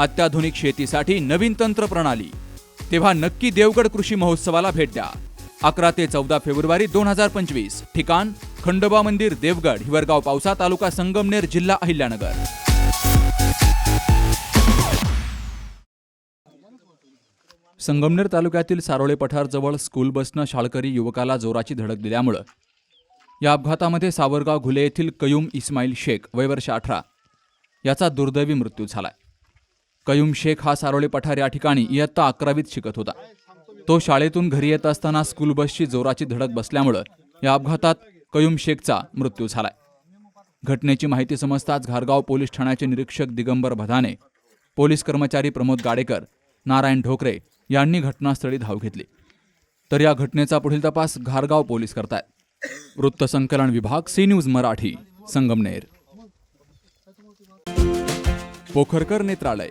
अत्याधुनिक शेतीसाठी नवीन तंत्र प्रणाली तेव्हा नक्की देवगड कृषी महोत्सवाला भेट द्या. अकरा ते चौदा फेब्रुवारी दोन हजार पंचवीस ठिकाण खंडोबा मंदिर देवगड हिवरगाव पावसा तालुका संगमनेर जिल्हा अहिल्यानगर. संगमनेर तालुक्यातील सारोळे पठारजवळ स्कूल बसनं शाळकरी युवकाला जोराची धडक दिल्यामुळं या अपघातामध्ये सावरगाव घुले येथील कयूम इस्माईल शेख वय वर्ष अठरा. याचा दुर्दैवी मृत्यू झालाय. कयूम शेख हा सारोळे पठार या ठिकाणी इयत्ता अकरावीत शिकत होता. तो शाळेतून घरी येत असताना स्कूल बसची जोराची धडक बसल्यामुळं या अपघातात कयूम शेखचा मृत्यू झालाय. घटनेची माहिती समजताच घारगाव पोलीस ठाण्याचे निरीक्षक दिगंबर भदाने पोलीस कर्मचारी प्रमोद गाडेकर नारायण ढोकरे यांनी घटनास्थळी धाव घेतली. तर या घटनेचा पुढील तपास घारगाव पोलीस करतायत. वृत्तसंकलन विभाग सी न्यूज मराठी संगमनेर. पोखरकर नेत्रालय.